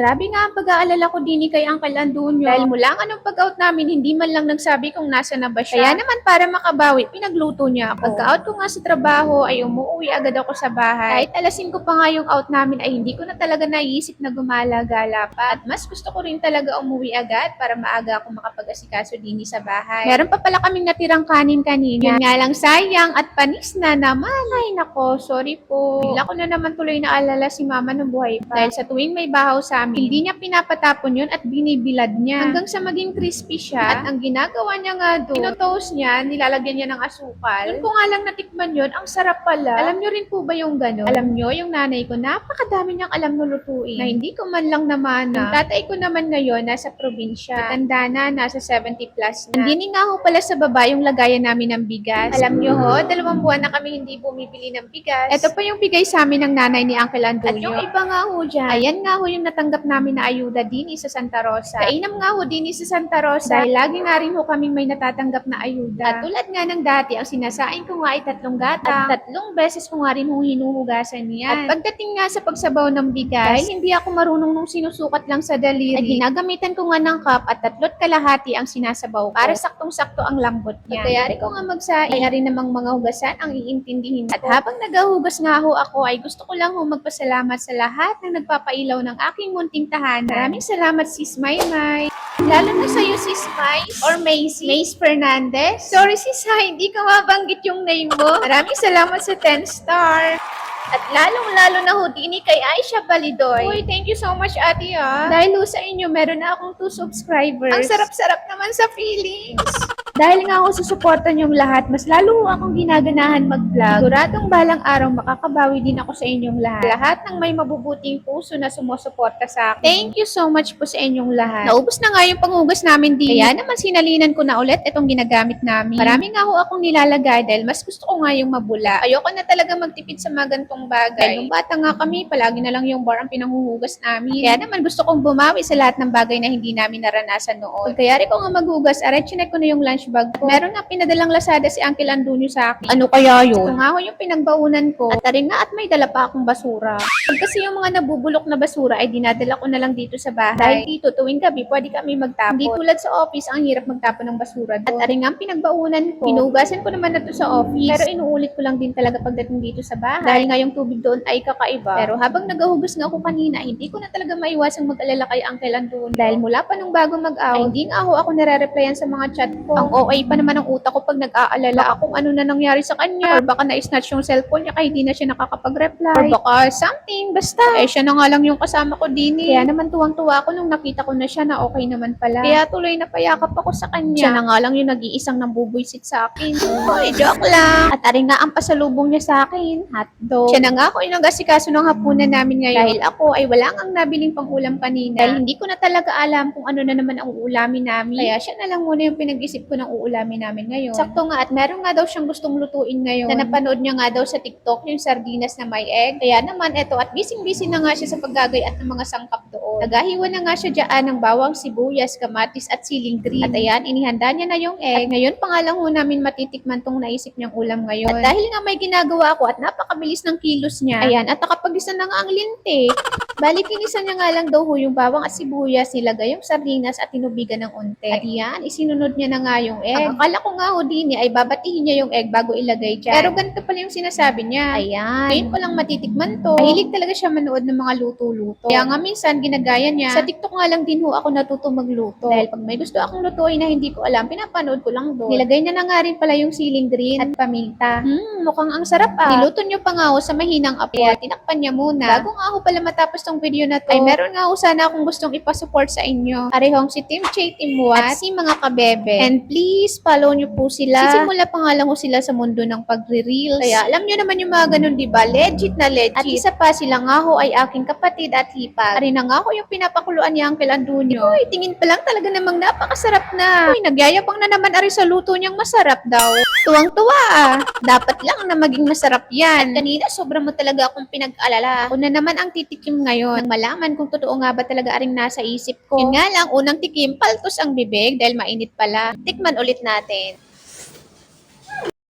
Grabe nga ang pag-aalala ko din kay Uncle Andunyo. Dahil mula ang anong pag-out namin, hindi man lang nagsabi kung nasa na ba siya. Kaya naman para makabawi, pinagluto niya ako. Pagka-out ko nga sa trabaho, ay umuwi agad ako sa bahay. Kahit alasin ko pa nga yung out namin, ay hindi ko na talaga naiisip na gumala-gala pa. At mas gusto ko rin talaga umuwi agad para maaga ako makapag-asikaso din sa bahay. Meron pa pala kaming natirang kanin kanina. Yun nga lang sayang at panis na naman. Ay nako, sorry po. Bigla ko na naman tuloy naalala si mama nung buhay pa. Dahil sa tuwing may bahaw sa amin, hindi niya pinapatapon yun at binibilad niya. Hanggang sa maging crispy siya. At ang ginagawa niya nga doon, tinotoast niya, nilalagyan niya ng asukal. Doon ko nga lang natikman yun, ang sarap pala. Alam niyo rin po ba yung gano'n? Alam niyo, yung nanay ko, napakadami niyang alam na lutuin. Na hindi ko man lang naman na. Yung tatay ko naman ngayon, nasa probinsya. Matanda na, nasa 70 plus na. Hindi nga ho pala sa baba yung lagayan namin ng bigas. Alam niyo ho, dalawang buwan na kami hindi bumibili ng bigas. Ito pa yung bigay sa amin ng nanay ni Uncle Antonio. At yung iba nga ho dyan, ayan nga ho yung natanggap namin na ayuda din sa Santa Rosa. Kainam nga ho din sa Santa Rosa. Dahil lagi nga rin ho kaming may natatanggap na ayuda. At tulad nga ng dati, ang sinasain ko nga ay tatlong gatang. At tatlong beses ko nga rin ho hinuhugasan niyan. At pagdating nga sa pagsabaw ng bigas, dahil hindi ako marunong nung sinusukat lang sa daliri, ay ginagamitan ko nga ng cup at tatlot kalahati ang sinasabaw ko. Para saktong-sakto ang lambot niya. Kaya ko nga magsain, na rin namang mga hugasan ang iintindihin ko. At habang nagahugas nga ho ako, ay gusto ko lang ho magpasalamat sa lahat ng nagpapailaw ng aking munting tahanan. Maraming salamat sis Maymay. Lalo na sa'yo sis May or Macy. Mace Fernandez. Sorry sis ha, hindi ko mabanggit yung name mo. Maraming salamat sa 10 star. At lalong-lalo na ho dini kay Aisha Balidoy. Uy, thank you so much ate ah. Dahil sa inyo, meron na akong 2 subscribers. Ang sarap-sarap naman sa feelings. Dahil nga ako susuportan yung lahat, mas lalo akong ginaganahan mag-vlog. Siguradong balang araw makakabawi din ako sa inyong lahat. Lahat ng may mabubuting puso na sumusuporta sa akin. Thank you so much po sa inyong lahat. Naubos na nga yung panghugas namin din. Kaya naman sinalinan ko na ulit itong ginagamit namin. Marami nga ho akong nilalagay dahil mas gusto ko nga yung mabula. Ayoko na talaga magtipid sa mga gantong bagay. Dahil nung bata nga kami, palagi na lang yung bar ang pinanghuhugas namin. Kaya naman gusto kong bumawi sa lahat ng bagay na hindi namin naranasan noon. Pagkayari ko nga maghugas, aray, chinek ko na yung lunch bag ko. Meron na pinadalang lasada si Uncle Andunyo sa akin. Ano kaya yun? Ito nga ho yung pinagbaunan ko. At tarin nga at may dala pa akong basura. Pag kasi yung mga nabubulok na basura ay dinadala ko na lang dito sa bahay. Dahil dito tuwing gabi pwede kami magtapon. Hindi tulad sa office, ang hirap magtapon ng basura doon. At tarin nga ang pinagbaunan ko. Hinugasan ko naman na to sa office. Pero inuulit ko lang din talaga pagdating dito sa bahay. Dahil nga yung tubig doon ay kakaiba. Pero habang nagahugas nga ako kanina, hindi ko na talaga maiwasang mag-alala kay Uncle Andunyo. Dahil mula pa nung bago mag-out, ay hindi nga ako ako nare-replyan sa mga chat ko. Ang OA pa naman ang utak ko pag nag-aalala akong ano na nangyari sa kanya. Or baka na-snatch yung cellphone niya kaya hindi na siya nakakapag-reply. Or baka something, basta. Eh, siya na nga lang yung kasama ko din eh. Kaya naman tuwang-tuwa ako nung nakita ko na siya na okay naman pala. Kaya tuloy na payakap ako sa kanya. Siya na nga lang yung nag-iisang nambubuisit sa akin. Uy, joke lang. At ari nga ang pasalubong niya sa akin, hotdog. Siya na nga ako yung nag-asikaso ng hapunan namin ngayon. Dahil ako ay wala ngang nabiling pang-ulam kanina. Dahil hindi ko na talaga alam kung ano na naman ang uulamin namin. Kaya siya na lang muna yung pinag-isip ko ng uulamin namin ngayon. Sakto nga at meron nga daw siyang gustong lutuin ngayon. Na napanood niya nga daw sa TikTok yung sardinas na may egg. Kaya naman eto at busy-busy na nga siya sa paggagayat ng mga sangkap doon. Nagahiwa na nga siya dyan ng bawang sibuyas, kamatis at siling green. At ayan, inihanda niya na yung egg. At ngayon pa nga lang ho namin matitikman tong naisip niyang ulam ngayon. At dahil nga may ginagawa ako at napakabilis ng kilos niya, ayan, at nakapag-isa na nga ang linte. Balik kinisan niya nga lang daw ho yung bawang at sibuyas, nilagay yung sardinas at tinubigan ng unti. At yan, isinunod niya na nga yung egg. Ang akala ko nga ho din ay babatihin niya yung egg bago ilagay dyan. Pero ganito pala yung sinasabi niya. Ayan. Ngayon ko lang matitikman to. Mahilig talaga siya manood ng mga luto-luto. Kaya nga minsan ginagaya niya. Sa TikTok nga lang din ho ako natuto magluto. Dahil pag may gusto akong lutuin na hindi ko alam, pinapanood ko lang doon. Nilagay niya na nga rin pala yung siling green at paminta. Hmm, mukhang ang sarap ah. Niluto niyo pa nga ho sa mahinang apoy. Tinakpan niya muna. Bago nga ho pala matapos tong video na to, ay meron nga sana akong gustong ipasupport sa inyo. Arehong si Team Che, Team Wat, at si mga kabebe. And please, follow niyo po sila. Sisimula pa nga lang ho sila sa mundo ng pagre-reels. Kaya alam niyo naman yung mga ganun, di ba? Legit na legit. At isa pa, sila nga ho ay aking kapatid at hipag. Ari na nga ho yung pinapakuluan niya Uncle Andunyo. Uy, tingin pa lang talaga namang napakasarap na. Uy, nagyayabang na naman ari sa luto niyang masarap daw. Tuwang-tuwa ah. Dapat lang na maging masarap yan. At kanina, sobra mo talaga akong pinag-alala. Ako na naman ang titikim ngayon. Nang malaman kung totoo nga ba talaga aring nasa isip ko. Yun nga lang, unang tikim, paltos ang bibig dahil mainit pala. Tikman ulit natin.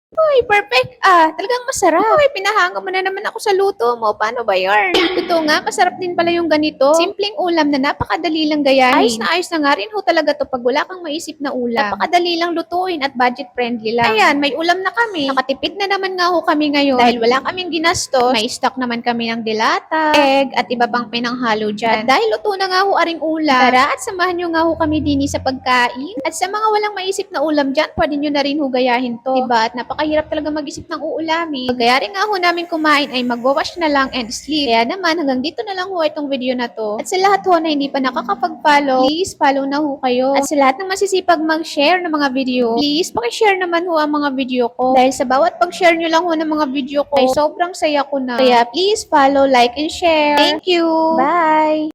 Uy, perfect. Ah, talagang masarap. Uy, pinahanga mo na naman ako sa luto mo. Paano ba yarn? Totoo nga, masarap din pala yung ganito. Simpleng ulam na napakadali lang gayahin. Ayos na ayos na nga rin ho talaga to pag wala kang maisip na ulam. Napakadali lang lutuin at budget friendly lang. Ayan, may ulam na kami. Nakatipid na naman nga ho kami ngayon. Dahil wala kaming ginastos, may stock naman kami ng dilata, egg, at iba pang pinanghalo dyan. At dahil luto na nga ho aring ulam, tara at samahan nyo nga ho kami dini sa pagkain. At sa mga walang maisip na ulam dyan, pwede nyo na rin ho gayahin to. Diba? At napakahirap talaga mag-isip ng uulamin. Pag nga ho namin kumain ay magwawash na lang and sleep. Kaya naman, hanggang dito na lang ho itong video na to. At sa lahat ho na hindi pa nakakapag-follow, please follow na ho kayo. At sa lahat ng masisipag mag-share ng mga video, please pakishare naman ho ang mga video ko. Dahil sa bawat pag-share nyo lang ho ng mga video ko, ay sobrang saya ko na. Kaya please follow, like, and share. Thank you! Bye!